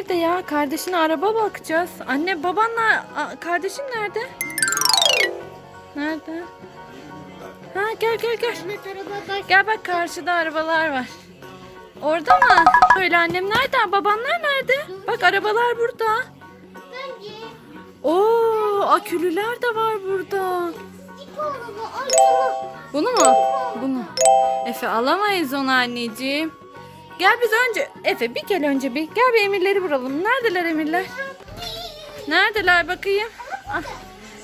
nerede ya? Kardeşine araba bakacağız. Anne babanla a, kardeşin nerede? Nerede? Ha gel gel gel. Gel bak karşıda arabalar var. Orada mı? Öyle annem nerede? Babanlar nerede? Bak arabalar burada. Oo, akülüler de var burada. Bunu mu? Bunu. Efe alamayız onu anneciğim. Gel biz önce Efe bir gel önce bir. Gel bir emirleri vuralım. Neredeler emirler? Neredeler bakayım? Ah,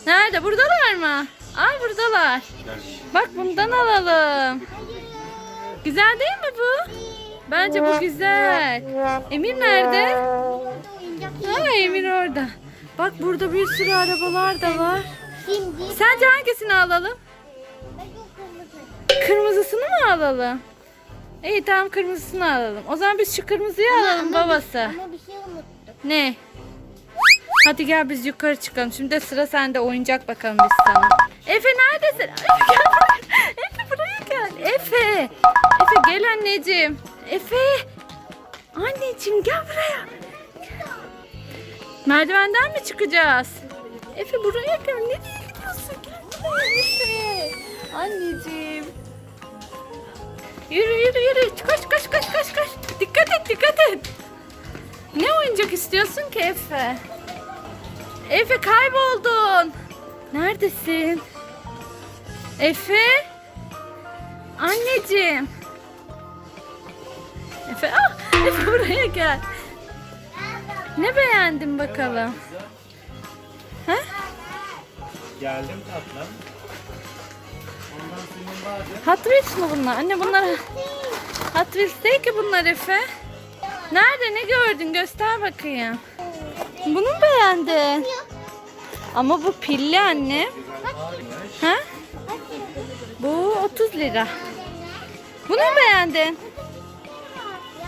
Nerede? Buradalar mı? Ay buradalar. Bak bundan alalım. Güzel değil mi bu? Bence bu güzel. Emir nerede? Ha Emir orada. Bak burada bir sürü arabalar da var. Sence hangisini alalım? Kırmızısını mı alalım? İyi tamam kırmızısını alalım. O zaman biz şu kırmızıyı alalım Ama- babası. Ama bir şey unuttum. Ne? Hadi gel biz yukarı çıkalım. Şimdi de sıra sende oyuncak bakalım biz sana. Efe neredesin? Efe gel buraya. Efe buraya gel. Efe. Efe gel anneciğim. Efe. Anneciğim gel buraya. Merdivenden mi çıkacağız? Efe buraya gel. Nereye gidiyorsun? Gel buraya Efe. Yürü yürü yürü. Koş koş koş koş koş. Dikkat et dikkat et. Ne oyuncak istiyorsun ki Efe? Efe kayboldun. Neredesin? Efe? Anneciğim. Efe, ah, Efe buraya gel. Ne beğendin bakalım? Ha? Geldim tatlım. Hot Wheels mı bunlar? Anne bunlar Hot Wheels değil ki bunlar Efe. Nerede ne gördün göster bakayım. Bunu mu beğendin? Ama bu pilli anne. Ha? Bu 30 lira. Bunu mu beğendin?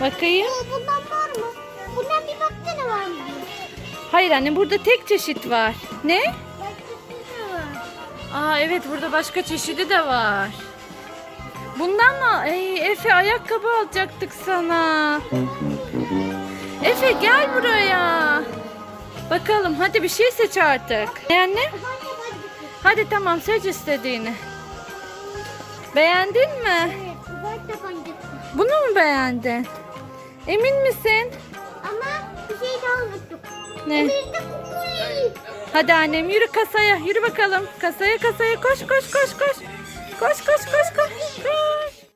Bakayım. Ee, bundan var mı? Bundan bir baksana var mı? Hayır anne burada tek çeşit var. Ne? Aa evet burada başka çeşidi de var. Bundan mı? Ey Efe ayakkabı alacaktık sana. Efe gel buraya. Bakalım hadi bir şey seç artık. Başkası. Hadi tamam seç istediğini. Beğendin mi? Bunu mu beğendin? Emin misin? Ama bir şey daha unuttuk. Ne? Kukuli. Hadi annem yürü kasaya. Yürü bakalım. Kasaya kasaya koş koş koş koş. Koş koş koş koş. Koş.